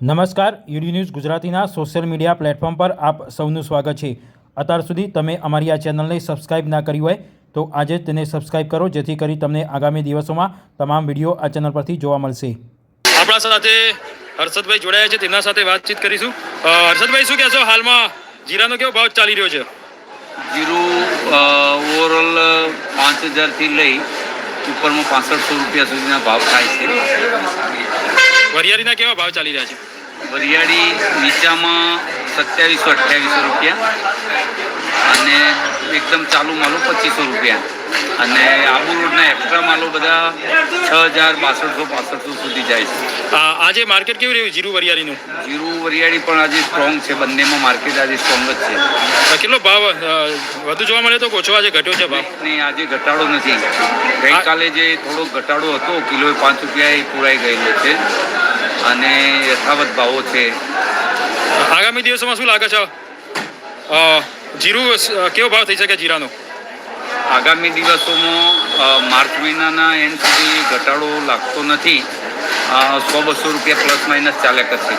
નમસ્કાર UD news ગુજરાતીના social media platform પર આપ સૌનું સ્વાગત છે. અત્યાર સુધી તમે અમારી આ ચેનલને સબસ્ક્રાઇબ ના કરી હોય તો આજે તેને સબસ્ક્રાઇબ કરો જેથી કરી તમને આગામી દિવસોમાં તમામ વીડિયો આ ચેનલ પરથી જોવા મળશે. આપણા સાથે હર્ષદભાઈ જોડાયા છે તેમના સાથે વાતચીત કરીશું. હર્ષદભાઈ શું કહેશો હાલમાં? જીરાનો કેવો ભાવ ચાલી રહ્યો છે? જીરું ઓવરઓલ પાંચ હજારથી લઈ ઉપરમાં પાસઠસો રૂપિયા સુધીના ભાવ થાય છે. વરિયાળીના કેવા ભાવ ચાલી રહ્યા છે? વરિયાળી નીચામાં સત્યાવીસો અઠ્યાવીસો રૂપિયા અને એકદમ ચાલુ માલો પચીસો રૂપિયા. અને આબુ રોડના એક્સ્ટ્રા માલો બધા છ હજાર બાસઠસો પાસઠસો સુધી જાય છે. આજે માર્કેટ કેવું રહ્યું જીરું વરિયાળીનું? જીરું વરિયાળી પણ આજે સ્ટ્રોંગ છે. બંનેમાં માર્કેટ આજે સ્ટ્રોંગ જ છે. કેટલો ભાવ વધુ જોવા મળે તો ઓછો આજે ઘટ્યો છે ભાવ? નહીં આજે ઘટાડો નથી. ગઈકાલે જે થોડો ઘટાડો હતો કિલોએ પાંચ રૂપિયા એ પૂરાઈ ગયેલો છે. અને યથાવત ભાવો છે. આગામી દિવસોમાં શું લાગે છે? જીરું કેવો ભાવ થઈ શકે જીરાનો? આગામી દિવસોમાં માર્ચ મહિનાના એન્ડ સુધી ઘટાડો લાગતો નથી. સો બસો રૂપિયા પ્લસ માઇનસ ચાલ્યા કરશે.